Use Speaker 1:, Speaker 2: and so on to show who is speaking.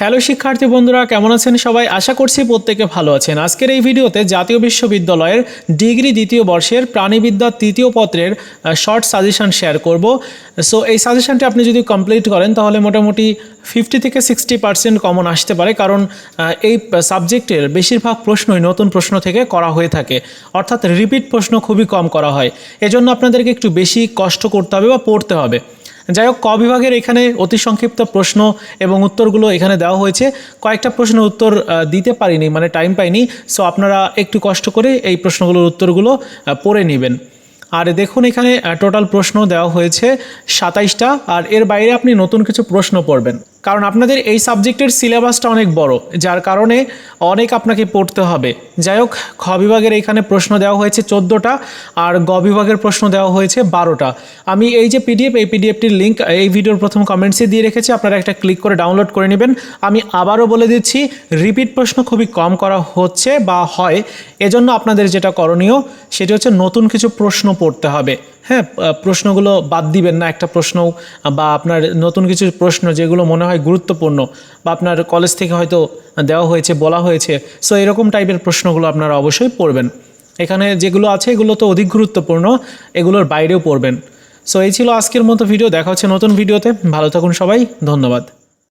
Speaker 1: Hello শিক্ষার্থী বন্ধুরা, কেমন আছেন সবাই? আশা করছি প্রত্যেকে ভালো আছেন। আজকের এই ভিডিওতে জাতীয় বিশ্ববিদ্যালয়ের ডিগ্রি দ্বিতীয় বর্ষের প্রাণীবিদ্যা তৃতীয় পত্রের শর্ট সাজেশন শেয়ার করব। সো এই সাজেশনটি আপনি যদি কমপ্লিট করেন, তাহলে মোটামুটি ফিফটি থেকে সিক্সটি পার্সেন্ট কমন আসতে পারে। কারণ এই সাবজেক্টের বেশিরভাগ প্রশ্নই নতুন প্রশ্ন থেকে করা হয়ে থাকে। অর্থাৎ রিপিট প্রশ্ন খুবই কম করা হয়। এজন্য আপনাদেরকে একটু বেশি কষ্ট করতে হবে বা পড়তে হবে। যাই হোক, ক বিভাগের এখানে অতি সংক্ষিপ্ত প্রশ্ন এবং উত্তরগুলো এখানে দেওয়া হয়েছে। কয়েকটা প্রশ্নের উত্তর দিতে পারিনি মানে টাইম পাইনি। সো আপনারা একটু কষ্ট করে এই প্রশ্নগুলোর উত্তরগুলো পড়ে নেবেন। আর দেখুন এখানে টোটাল প্রশ্ন দেওয়া হয়েছে সাতাইশটা। আর এর বাইরে আপনি নতুন কিছু প্রশ্ন পড়বেন। কারণ আপনাদের এই সাবজেক্টের সিলেবাসটা অনেক বড়, যার কারণে অনেক আপনাকে পড়তে হবে। যাই হোক, খ বিভাগের এখানে প্রশ্ন দেওয়া হয়েছে চোদ্দোটা, আর গ বিভাগের প্রশ্ন দেওয়া হয়েছে বারোটা। আমি এই যে পিডিএফ, এই পিডিএফটির লিঙ্ক এই ভিডিওর প্রথম কমেন্টসে দিয়ে রেখেছি, আপনারা একটা ক্লিক করে ডাউনলোড করে নেবেন। আমি আবারও বলে দিচ্ছি, রিপিট প্রশ্ন খুবই কম করা হচ্ছে বা হয়, এজন্য আপনাদের যেটা করণীয়, সেটি হচ্ছে নতুন কিছু প্রশ্ন পড়তে হবে। হ্যাঁ প্রশ্নগুলো বাদ দিবেন না, একটা প্রশ্ন, বা আপনার নতুন কিছু প্রশ্ন যেগুলো মনে হয় গুরুত্বপূর্ণ, বা আপনার কলেজ থেকে হয়তো দেওয়া হয়েছে, বলা হয়েছে সো এরকম টাইপের প্রশ্নগুলো আপনারা অবশ্যই পড়বেন। এখানে যেগুলো আছে, এগুলো তো অধিক গুরুত্বপূর্ণ, এগুলোর বাইরেও পড়বেন। সো এই ছিল আজকের মতো ভিডিও দেখা হচ্ছে নতুন ভিডিওতে ভালো থাকুন সবাই, ধন্যবাদ।